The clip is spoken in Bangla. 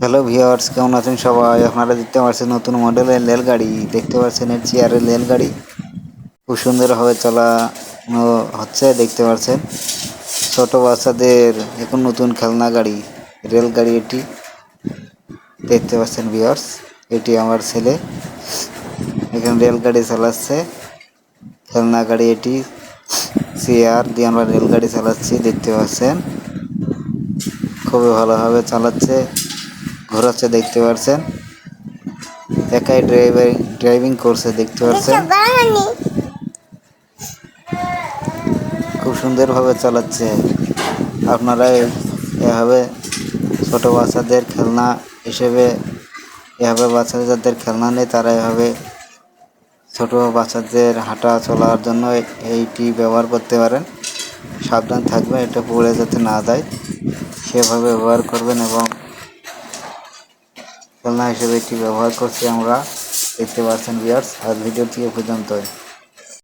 হ্যালো ভিওয়ার্স কেমন আছেন সবাই? আপনারা দেখতে পাচ্ছেন নতুন মডেলের রেলগাড়ি। দেখতে পাচ্ছেন এর চেয়ারের রেলগাড়ি। খুব সুন্দরভাবে চালানো হচ্ছে, দেখতে পাচ্ছেন। ছোট বাচ্চাদের এখন নতুন খেলনা গাড়ি, রেলগাড়ি এটি। দেখতে পাচ্ছেন ভিওয়ার্স এটি আমার ছেলে। এখানে রেলগাড়ি চালাচ্ছে, খেলনা গাড়ি এটি। চেয়ার দিয়ে আমরা রেলগাড়ি চালাচ্ছি, দেখতে পাচ্ছেন। খুবই ভালোভাবে চালাচ্ছে ঘোরাচ্ছে দেখতে পাচ্ছেন একাই ড্রাইভার ড্রাইভিং করছে দেখতে পাচ্ছেন খুব সুন্দরভাবে চালাচ্ছে। আপনারা এভাবে ছোট বাচ্চাদের খেলনা হিসেবে এভাবে বাচ্চাদের যাদের খেলনা নেই তারা এভাবে ছোট বাচ্চাদের হাঁটা চলার জন্য এইটি ব্যবহার করতে পারেন। সাবধান থাকবে এটা পড়ে যাতে না যায়। সেভাবে ব্যবহার করবেন এবং খেলনা হিসেবে এটি ব্যবহার করছি আমরা। দেখতে পাচ্ছেন বিয়ার্স আর ভিডিওটি এ পর্যন্তই।